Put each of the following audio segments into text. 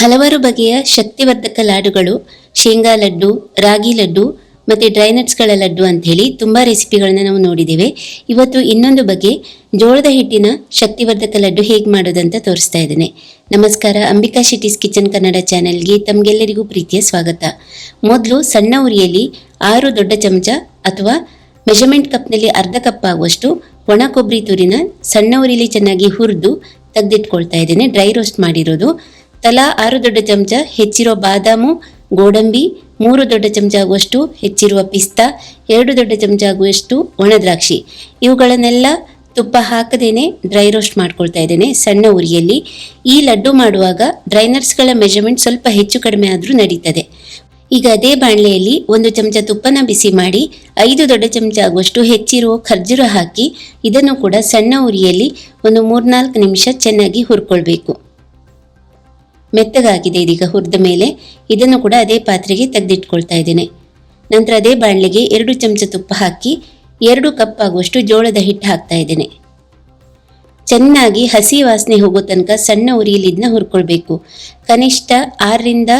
ಹಲವಾರು ಬಗೆಯ ಶಕ್ತಿವರ್ಧಕ ಲಾಡುಗಳು, ಶೇಂಗಾ ಲಡ್ಡು, ರಾಗಿ ಲಡ್ಡು ಮತ್ತು ಡ್ರೈನಟ್ಸ್ಗಳ ಲಡ್ಡು ಅಂತ ಹೇಳಿ ತುಂಬಾ ರೆಸಿಪಿಗಳನ್ನು ನಾವು ನೋಡಿದ್ದೇವೆ. ಇವತ್ತು ಇನ್ನೊಂದು ಬಗೆ ಜೋಳದ ಹಿಟ್ಟಿನ ಶಕ್ತಿವರ್ಧಕ ಲಡ್ಡು ಹೇಗೆ ಮಾಡೋದಂತ ತೋರಿಸ್ತಾ ಇದ್ದೇನೆ. ನಮಸ್ಕಾರ, ಅಂಬಿಕಾ ಶಿಟೀಸ್ ಕಿಚನ್ ಕನ್ನಡ ಚಾನೆಲ್ಗೆ ತಮಗೆಲ್ಲರಿಗೂ ಪ್ರೀತಿಯ ಸ್ವಾಗತ. ಮೊದಲು ಸಣ್ಣ ಉರಿಯಲ್ಲಿ ಆರು ದೊಡ್ಡ ಚಮಚ ಅಥವಾ ಮೆಷರ್ಮೆಂಟ್ ಕಪ್ನಲ್ಲಿ ಅರ್ಧ ಕಪ್ ಆಗುವಷ್ಟು ಒಣ ಕೊಬ್ಬರಿ ತುರಿನ ಸಣ್ಣ ಉರಿಯಲ್ಲಿ ಚೆನ್ನಾಗಿ ಹುರಿದು ತೆಗೆದಿಟ್ಕೊಳ್ತಾ ಇದ್ದೇನೆ. ಡ್ರೈ ರೋಸ್ಟ್ ಮಾಡಿರೋದು. ತಲಾ ಆರು ದೊಡ್ಡ ಚಮಚ ಹೆಚ್ಚಿರುವ ಬಾದಾಮು, ಗೋಡಂಬಿ, ಮೂರು ದೊಡ್ಡ ಚಮಚ ಆಗುವಷ್ಟು ಹೆಚ್ಚಿರುವ ಪಿಸ್ತಾ, ಎರಡು ದೊಡ್ಡ ಚಮಚ ಆಗುವಷ್ಟು ಒಣದ್ರಾಕ್ಷಿ ಇವುಗಳನ್ನೆಲ್ಲ ತುಪ್ಪ ಹಾಕದೇನೆ ಡ್ರೈ ರೋಸ್ಟ್ ಮಾಡ್ಕೊಳ್ತಾ ಇದ್ದೇನೆ ಸಣ್ಣ ಉರಿಯಲ್ಲಿ. ಈ ಲಡ್ಡು ಮಾಡುವಾಗ ಡ್ರೈನರ್ಸ್ಗಳ ಮೆಜರ್ಮೆಂಟ್ ಸ್ವಲ್ಪ ಹೆಚ್ಚು ಕಡಿಮೆ ಆದರೂ ನಡೀತದೆ. ಈಗ ಅದೇ ಬಾಣಲೆಯಲ್ಲಿ ಒಂದು ಚಮಚ ತುಪ್ಪನ ಬಿಸಿ ಮಾಡಿ, ಐದು ದೊಡ್ಡ ಚಮಚ ಆಗುವಷ್ಟು ಹೆಚ್ಚಿರುವ ಖರ್ಜೂರ ಹಾಕಿ, ಇದನ್ನು ಕೂಡ ಸಣ್ಣ ಉರಿಯಲ್ಲಿ ಒಂದು ಮೂರ್ನಾಲ್ಕು ನಿಮಿಷ ಚೆನ್ನಾಗಿ ಹುರ್ಕೊಳ್ಬೇಕು. ಮೆತ್ತಗಾಗಿದೆ. ಇದೀಗ ಹುರಿದ ಮೇಲೆ ಇದನ್ನು ಕೂಡ ಅದೇ ಪಾತ್ರೆಗೆ ತೆಗೆದಿಟ್ಕೊಳ್ತಾ ಇದ್ದೇನೆ. ನಂತರ ಅದೇ ಬಾಣಲೆಗೆ ಎರಡು ಚಮಚ ತುಪ್ಪ ಹಾಕಿ ಎರಡು ಕಪ್ ಆಗುವಷ್ಟು ಜೋಳದ ಹಿಟ್ಟು ಹಾಕ್ತಾ ಇದ್ದೇನೆ. ಚೆನ್ನಾಗಿ ಹಸಿ ವಾಸನೆ ಹೋಗೋ ತನಕ ಸಣ್ಣ ಉರಿಯಲ್ಲಿ ಇದನ್ನ ಹುರ್ಕೊಳ್ಬೇಕು. ಕನಿಷ್ಠ ಆರರಿಂದ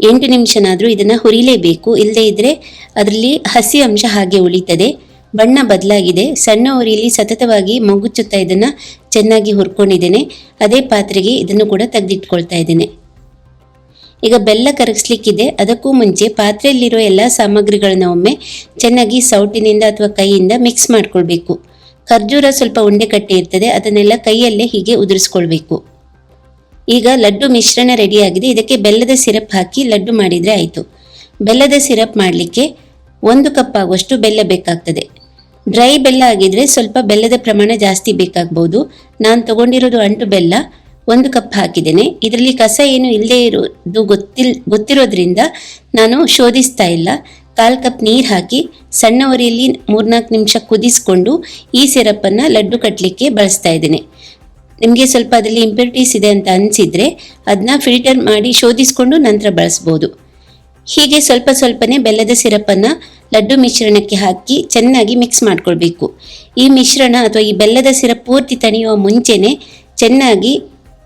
ಎಂಟು ನಿಮಿಷನಾದರೂ ಇದನ್ನ ಹುರಿಲೇಬೇಕು. ಇಲ್ಲದೇ ಇದ್ದರೆ ಅದರಲ್ಲಿ ಹಸಿ ಅಂಶ ಹಾಗೆ ಉಳಿತದೆ. ಬಣ್ಣ ಬದಲಾಗಿದೆ. ಸಣ್ಣ ಉರಿಯಲ್ಲಿ ಸತತವಾಗಿ ಮಗುಚುತ್ತಾ ಇದನ್ನು ಚೆನ್ನಾಗಿ ಹುರ್ಕೊಂಡಿದ್ದೇನೆ. ಅದೇ ಪಾತ್ರೆಗೆ ಇದನ್ನು ಕೂಡ ತೆಗೆದಿಟ್ಕೊಳ್ತಾ ಇದ್ದೇನೆ. ಈಗ ಬೆಲ್ಲ ಕರಗಿಸ್ಲಿಕ್ಕಿದೆ. ಅದಕ್ಕೂ ಮುಂಚೆ ಪಾತ್ರೆಯಲ್ಲಿರೋ ಎಲ್ಲ ಸಾಮಗ್ರಿಗಳನ್ನ ಒಮ್ಮೆ ಚೆನ್ನಾಗಿ ಸೌಟಿನಿಂದ ಅಥವಾ ಕೈಯಿಂದ ಮಿಕ್ಸ್ ಮಾಡ್ಕೊಳ್ಬೇಕು. ಖರ್ಜೂರ ಸ್ವಲ್ಪ ಉಂಡೆ ಕಟ್ಟಿ ಇರ್ತದೆ. ಅದನ್ನೆಲ್ಲ ಕೈಯಲ್ಲೇ ಹೀಗೆ ಉದುರಿಸ್ಕೊಳ್ಬೇಕು. ಈಗ ಲಡ್ಡು ಮಿಶ್ರಣ ರೆಡಿಯಾಗಿದೆ. ಇದಕ್ಕೆ ಬೆಲ್ಲದ ಸಿರಪ್ ಹಾಕಿ ಲಡ್ಡು ಮಾಡಿದರೆ ಆಯಿತು. ಬೆಲ್ಲದ ಸಿರಪ್ ಮಾಡಲಿಕ್ಕೆ ಒಂದು ಕಪ್ ಆಗುವಷ್ಟು ಬೆಲ್ಲ ಬೇಕಾಗ್ತದೆ. ಡ್ರೈ ಬೆಲ್ಲ ಆಗಿದ್ರೆ ಸ್ವಲ್ಪ ಬೆಲ್ಲದ ಪ್ರಮಾಣ ಜಾಸ್ತಿ ಬೇಕಾಗ್ಬೋದು. ನಾನು ತಗೊಂಡಿರೋದು ಅಂಟು ಬೆಲ್ಲ ಒಂದು ಕಪ್ ಹಾಕಿದ್ದೇನೆ. ಇದರಲ್ಲಿ ಕಸ ಏನು ಇಲ್ಲದೆ ಇರೋದು ಗೊತ್ತಿಲ್, ಗೊತ್ತಿರೋದ್ರಿಂದ ನಾನು ಶೋಧಿಸ್ತಾ ಇಲ್ಲ. ಕಾಲು ಕಪ್ ನೀರು ಹಾಕಿ ಸಣ್ಣ ಒರೆಯಲ್ಲಿ ಮೂರ್ನಾಲ್ಕು ನಿಮಿಷ ಕುದಿಸ್ಕೊಂಡು ಈ ಸಿರಪ್ಪನ್ನು ಲಡ್ಡು ಕಟ್ಟಲಿಕ್ಕೆ ಬಳಸ್ತಾ ಇದ್ದೇನೆ. ನಿಮಗೆ ಸ್ವಲ್ಪ ಅದರಲ್ಲಿ ಇಂಪ್ಯೂರಿಟೀಸ್ ಇದೆ ಅಂತ ಅನಿಸಿದರೆ ಅದನ್ನ ಫಿಲ್ಟರ್ ಮಾಡಿ ಶೋಧಿಸ್ಕೊಂಡು ನಂತರ ಬಳಸ್ಬೋದು. ಹೀಗೆ ಸ್ವಲ್ಪ ಸ್ವಲ್ಪನೇ ಬೆಲ್ಲದ ಸಿರಪನ್ನು ಲಡ್ಡು ಮಿಶ್ರಣಕ್ಕೆ ಹಾಕಿ ಚೆನ್ನಾಗಿ ಮಿಕ್ಸ್ ಮಾಡ್ಕೊಳ್ಬೇಕು. ಈ ಮಿಶ್ರಣ ಅಥವಾ ಈ ಬೆಲ್ಲದ ಸಿರಪ್ ಪೂರ್ತಿ ತಣಿಯುವ ಮುಂಚೆನೆ ಚೆನ್ನಾಗಿ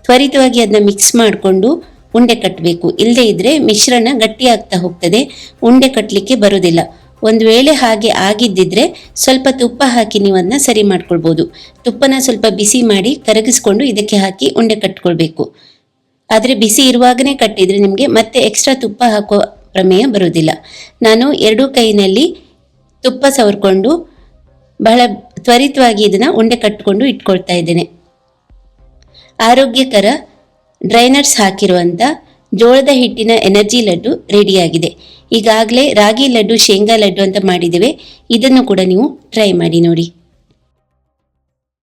ತ್ವರಿತವಾಗಿ ಅದನ್ನ ಮಿಕ್ಸ್ ಮಾಡಿಕೊಂಡು ಉಂಡೆ ಕಟ್ಟಬೇಕು ಇಲ್ಲದೇ ಇದ್ರೆ ಮಿಶ್ರಣ ಗಟ್ಟಿಯಾಗ್ತಾ ಹೋಗ್ತದೆ, ಉಂಡೆ ಕಟ್ಟಲಿಕ್ಕೆ ಬರೋದಿಲ್ಲ. ಒಂದು ವೇಳೆ ಹಾಗೆ ಆಗಿದ್ದಿದ್ರೆ ಸ್ವಲ್ಪ ತುಪ್ಪ ಹಾಕಿ ನೀವು ಅದನ್ನ ಸರಿ ಮಾಡ್ಕೊಳ್ಬೋದು. ತುಪ್ಪನ ಸ್ವಲ್ಪ ಬಿಸಿ ಮಾಡಿ ಕರಗಿಸ್ಕೊಂಡು ಇದಕ್ಕೆ ಹಾಕಿ ಉಂಡೆ ಕಟ್ಕೊಳ್ಬೇಕು. ಆದರೆ ಬಿಸಿ ಇರುವಾಗನೇ ಕಟ್ಟಿದ್ರೆ ನಿಮಗೆ ಮತ್ತೆ ಎಕ್ಸ್ಟ್ರಾ ತುಪ್ಪ ಹಾಕೋ ಪ್ರಮೇಯ ಬರುವುದಿಲ್ಲ. ನಾನು ಎರಡೂ ಕೈನಲ್ಲಿ ತುಪ್ಪ ಸವರ್ಕೊಂಡು ಬಹಳ ತ್ವರಿತವಾಗಿ ಇದನ್ನ ಉಂಡೆ ಕಟ್ಟಿಕೊಂಡು ಇಟ್ಕೊಳ್ತಾ ಇದ್ದೇನೆ. ಆರೋಗ್ಯಕರ ಡ್ರೈನಟ್ಸ್ ಹಾಕಿರುವಂಥ ಜೋಳದ ಹಿಟ್ಟಿನ ಎನರ್ಜಿ ಲಡ್ಡು ರೆಡಿಯಾಗಿದೆ. ಈಗಾಗಲೇ ರಾಗಿ ಲಡ್ಡು, ಶೇಂಗಾ ಲಡ್ಡು ಅಂತ ಮಾಡಿದ್ದೇವೆ. ಇದನ್ನು ಕೂಡ ನೀವು ಟ್ರೈ ಮಾಡಿ ನೋಡಿ.